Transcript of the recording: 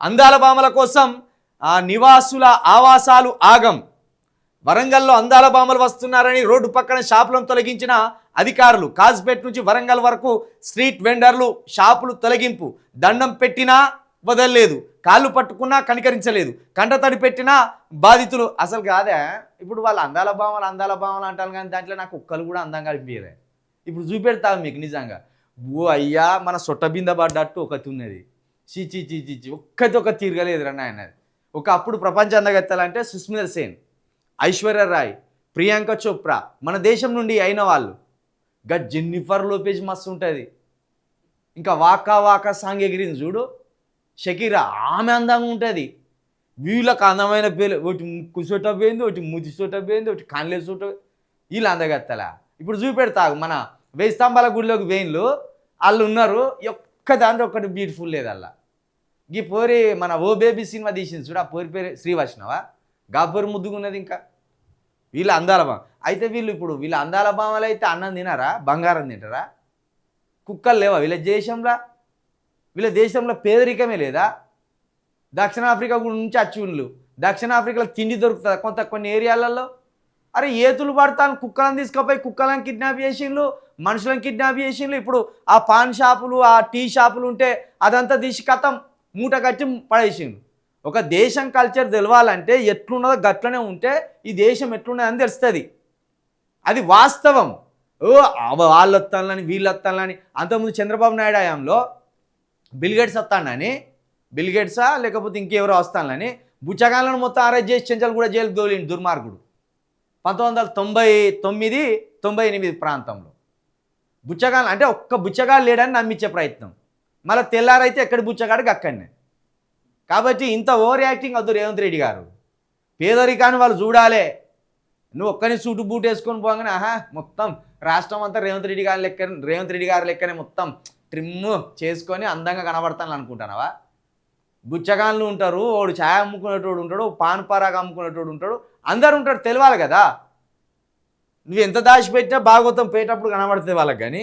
అందాల భామల కోసం ఆ నివాసుల ఆవాసాలు ఆగం. వరంగల్లో అందాల భామలు వస్తున్నారని రోడ్డు పక్కన షాపులను తొలగించిన అధికారులు కాజ్పేట్ నుంచి వరంగల్ వరకు స్ట్రీట్ వెండర్లు షాపులు తొలగింపు. దండం పెట్టినా వదలలేదు కాళ్ళు పట్టుకున్నా కనికరించలేదు కంటతడి పెట్టినా బాధితులు. అసలు కాదే ఇప్పుడు వాళ్ళు అందాల భామలు అందాల భామలు అంటారు కానీ దాంట్లో నాకు కుక్కలు కూడా అందంగా అనిపించలే. ఇప్పుడు చూపెడతా మీకు నిజంగా. ఓ అయ్యా మన సొట్ట బింద పడ్డట్టు ఒకటి ఉన్నది. చీ చీ చీ చీ చీ. ఒక్కటి ఒక తిరగలేదురా నాయన. ఒక అప్పుడు ప్రపంచ అందగత్తాలంటే సుస్మిత సేన్ ఐశ్వర్య రాయ్ ప్రియాంక చోప్రా మన దేశం నుండి అయిన వాళ్ళు. గా జెన్నిఫర్ లోపేజ్ మస్తు ఉంటుంది. ఇంకా వాకా వాకా సాంగ్ ఎగిరింది చూడు. షకీరా ఆమె అందంగా ఉంటుంది. వీళ్ళకి అందమైన పేరు ఒకటి ముక్కు చోట పోయింది ఒకటి ముది చోట పోయింది ఒకటి కాన్లే చోట వీళ్ళు అందగత్తలా ఇప్పుడు చూపెడతా మన వెయ్యి స్తంభాల గుడిలోకి వేయిన్లు వాళ్ళు ఉన్నారు ఒక్క దాంట్లో ఒక్కటి బ్యూటిఫుల్ లేదు అలా. ఈ పోరి మన ఓ బేబీ సినిమా తీసింది చూడు ఆ పోరి పేరు శ్రీ వైష్ణవ గా పోరి ముద్దుగున్నది ఇంకా. వీళ్ళ అందాల భామ. అయితే వీళ్ళు ఇప్పుడు వీళ్ళ అందాల భామలు అయితే అన్నం తినారా? బంగారం తింటారా? కుక్కలు లేవా? వీళ్ళ దేశంలో వీళ్ళ దేశంలో పేదరికమే లేదా? దక్షిణాఫ్రికా నుంచి అచ్చుండ్లు దక్షిణాఫ్రికాలో తిండి దొరుకుతుంది? కొంత కొన్ని ఏరియాలలో. అరే ఏతులు పడతాను కుక్కలను తీసుకుపోయి కుక్కలను కిడ్నాప్ చేసిండ్లు మనుషులను కిడ్నాప్ చేసిండ్లు. ఇప్పుడు ఆ పాన్ షాపులు ఆ టీ షాపులు ఉంటే అదంతా తీసి కథం. మూట కట్టి పడేసిండు. ఒక దేశం కల్చర్ తెలవాలంటే ఎట్లున్నదో గట్లనే ఉంటే ఈ దేశం ఎట్లున్నదని తెలుస్తుంది. అది వాస్తవం. ఓ వాళ్ళు వస్తానని వీళ్ళు వస్తానని అంతకుముందు చంద్రబాబు నాయుడు హయాంలో బిల్గేట్స్ వస్తానని బిల్గేట్సా లేకపోతే ఇంకెవరో వస్తానని బుచ్చగాళ్ళను మొత్తం అరెస్ట్ చేసి చెంచలు కూడా జైలుకు దోలిండు దుర్మార్గుడు. పంతొమ్మిది వందల తొంభై తొమ్మిది తొంభై ఎనిమిది ప్రాంతంలో. బుచ్చగాళ్ళు అంటే ఒక్క బుచ్చగాలు లేడని నమ్మించే ప్రయత్నం. మళ్ళీ తెల్లారైతే ఎక్కడ బుచ్చగాడికి అక్కడనే. కాబట్టి ఇంత ఓవర్ యాక్టింగ్ వద్దు రేవంత్ రెడ్డి గారు. పేదరికాన్ని వాళ్ళు చూడాలే. నువ్వు ఒక్కని సూటు బూట్ వేసుకొని పోగానే ఆహా మొత్తం రాష్ట్రం అంతా రేవంత్ రెడ్డి గారి లెక్క రేవంత్ రెడ్డి గారి లెక్కనే మొత్తం ట్రిమ్ చేసుకొని అందంగా కనబడతాను అనుకుంటానవా బుచ్చగాన్లు ఉంటారు వాడు ఛాయ్ అమ్ముకునేటోడు ఉంటాడు పాన్ పరాగ అమ్ముకునేటోడు ఉంటాడు అందరు ఉంటాడు తెలియాలి కదా. నువ్వు ఎంత దాచిపెట్టినా భాగవతం పోయేటప్పుడు కనబడుతుంది వాళ్ళకి కానీ.